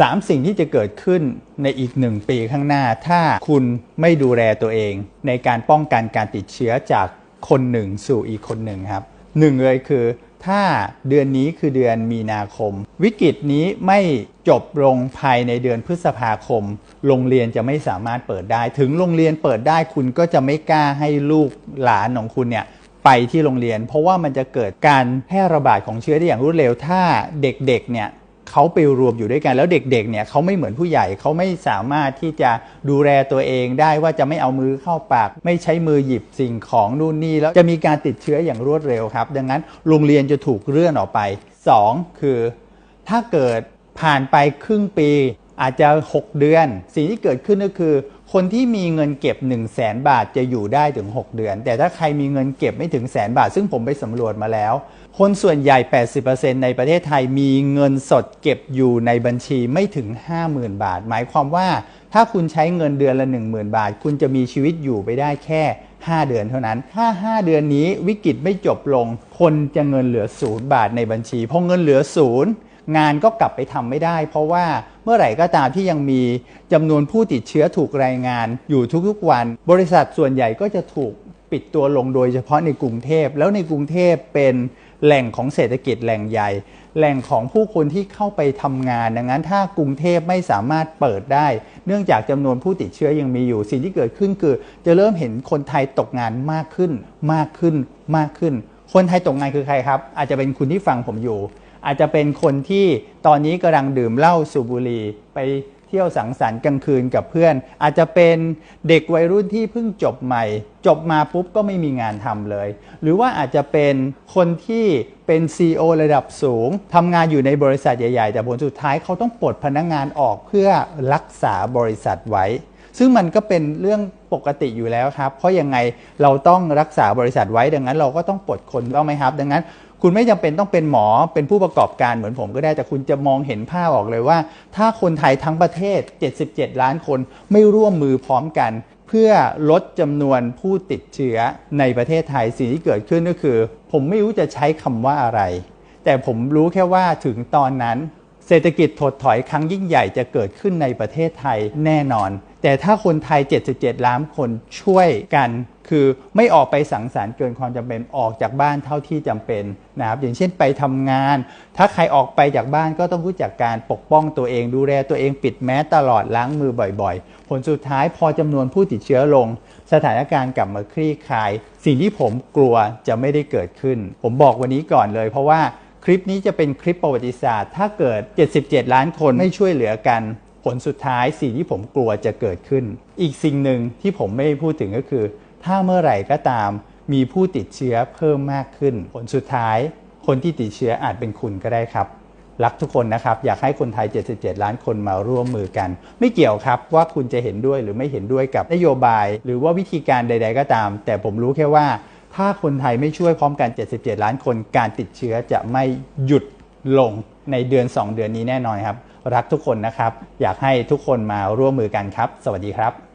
3 สิ่งที่จะเกิดขึ้นในอีก 1 ปีข้างหน้า ถ้าคุณไม่ดูแลตัวเอง ในการป้องกันการติดเชื้อจากคนหนึ่งสู่อีกคนหนึ่งครับหนึ่งเลยคือ ถ้าเดือนนี้คือเดือนมีนาคม วิกฤตนี้ไม่จบลงภายในเดือนพฤษภาคม โรงเรียนจะไม่สามารถเปิดได้ ถึงโรงเรียนเปิดได้คุณก็จะไม่กล้าให้ลูกหลานของคุณเนี่ยไปที่โรงเรียน เพราะว่ามันจะเกิดการแพร่ระบาดของเชื้อได้อย่างรวดเร็ว ถ้าเด็กๆเนี่ย เขาไปรวมอยู่ด้วยกันแล้วเด็กๆเนี่ยเขาไม่เหมือนผู้ใหญ่เขาไม่สามารถที่จะดูแลตัวเองได้ว่าจะไม่เอามือเข้าปาก ไม่ใช้มือหยิบสิ่งของนู่นนี่แล้วจะมีการติดเชื้ออย่างรวดเร็วครับ ดังนั้นโรงเรียนจะถูกเลื่อนออกไป 2 คือ ถ้าเกิดผ่านไปครึ่งปีอาจจะ 6 เดือน สิ่งที่เกิดขึ้นก็คือ คนที่มีเงินเก็บ 1 0 0 0 0แสนบาทจะอยู่ได้ถึง 6 เดือน แต่ถ้าใครมีเงินเก็บไม่ถึงแสนบาท ซึ่งผมไปสำรวจมาแล้ว คนส่วนใหญ่ 80%ในประเทศไทยมีเงินสดเก็บอยู่ในบัญชีไม่ถึง 50,000 บาท หมายความว่าถ้าคุณใช้เงินเดือนละ 10,000 บาท คุณจะมีชีวิตอยู่ไปได้แค่ 5 เดือนเท่านั้น ถ้า 5 เดือนนี้วิกฤตไม่จบลง คนจะเงินเหลือศูนย์บาทในบัญชีพอเงินเหลือศูนย์ งานก็กลับไปทำไม่ได้ เพราะว่าเมื่อไหร่ก็ตามที่ยังมีจำนวนผู้ติดเชื้อถูกรายงานอยู่ทุกๆวัน บริษัทส่วนใหญ่ก็จะถูกปิดตัวลงโดยเฉพาะในกรุงเทพ แล้วในกรุงเทพเป็นแหล่งของเศรษฐกิจแหล่งใหญ่ แหล่งของผู้คนที่เข้าไปทำงาน ดังนั้นถ้ากรุงเทพไม่สามารถเปิดได้ เนื่องจากจำนวนผู้ติดเชื้อยังมีอยู่ สิ่งที่เกิดขึ้นคือ จะเริ่มเห็นคนไทยตกงานมากขึ้น มากขึ้น มากขึ้น คนไทยตกงานคือใครครับ อาจจะเป็นคุณที่ฟังผมอยู่ อาจจะเป็นคนที่ตอนนี้กำลังดื่มเหล้าสูบบุหรี่ไปเที่ยวสังสรรค์กลางคืนกับเพื่อน อาจจะเป็นเด็กวัยรุ่นที่เพิ่งจบใหม่ จบมาปุ๊บก็ไม่มีงานทำเลย หรือว่าอาจจะเป็นคนที่เป็น CEO ระดับสูงทำงานอยู่ในบริษัทใหญ่ ๆ แต่ผลสุดท้ายเขาต้องปลดพนักงานออกเพื่อรักษาบริษัทไว้ ซึ่งมันก็เป็นเรื่องปกติอยู่แล้วครับ เพราะยังไงเราต้องรักษาบริษัทไว้ดังนั้น เราก็ต้องปลดคนต้องไหมครับ ดังนั้น คุณไม่จำเป็นต้องเป็นหมอเป็นผู้ประกอบการเหมือนผมก็ได้แต่คุณจะมองเห็นภาพออกเลยว่า ถ้าคนไทยทั้งประเทศ 77 ล้านคนไม่ร่วมมือพร้อมกัน เพื่อลดจำนวนผู้ติดเชื้อในประเทศไทยสิ่งที่เกิดขึ้นก็คือ ผมไม่รู้จะใช้คำว่าอะไร แต่ผมรู้แค่ว่าถึงตอนนั้น เศรษฐกิจถดถอยครั้งยิ่งใหญ่จะเกิดขึ้นในประเทศไทยแน่นอน แต่ถ้าคนไทย 77 ล้านคนช่วยกัน คือไม่ออกไปสังสรรค์เกินความจำเป็นออกจากบ้านเท่าที่จำเป็นนะครับอย่างเช่นไปทำงาน ถ้าใครออกไปจากบ้านก็ต้องรู้จักการปกป้องตัวเองดูแลตัวเองปิดแมสตลอดล้างมือบ่อยๆ ผลสุดท้ายพอจำนวนผู้ติดเชื้อลง สถานการณ์กลับมาคลี่คลาย สิ่งที่ผมกลัวจะไม่ได้เกิดขึ้น ผมบอกวันนี้ก่อนเลย เพราะว่าคลิปนี้จะเป็นคลิปประวัติศาสตร์ ถ้าเกิด 77 ล้านคนไม่ช่วยเหลือกัน ลสุดท้ายสิ่งที่ผมกลัวจะเกิดขึ้น อีกสิ่งหนึ่งที่ผมไม่พูดถึงก็คือ ถ้าเมื่อไหร่ก็ตามมีผู้ติดเชื้อเพิ่มมากขึ้น ผลสุดท้าย คนที่ติดเชื้ออาจเป็นคุณก็ได้ครับ รักทุกคนนะครับ อยากให้คนไทย 77 ล้านคนมาร่วมมือกัน ไม่เกี่ยวครับว่าคุณจะเห็นด้วยหรือไม่เห็นด้วยกับนโยบาย หรือว่าวิธีการใด ๆ ก็ตาม แต่ผมรู้แค่ว่า ถ้าคนไทยไม่ช่วยพร้อมกัน 77 ล้านคน การติดเชื้อจะไม่หยุดลงในเดือน 2 เดือนนี้แน่นอนครับ รักทุกคนนะครับ อยากให้ทุกคนมาร่วมมือกันครับ สวัสดีครับ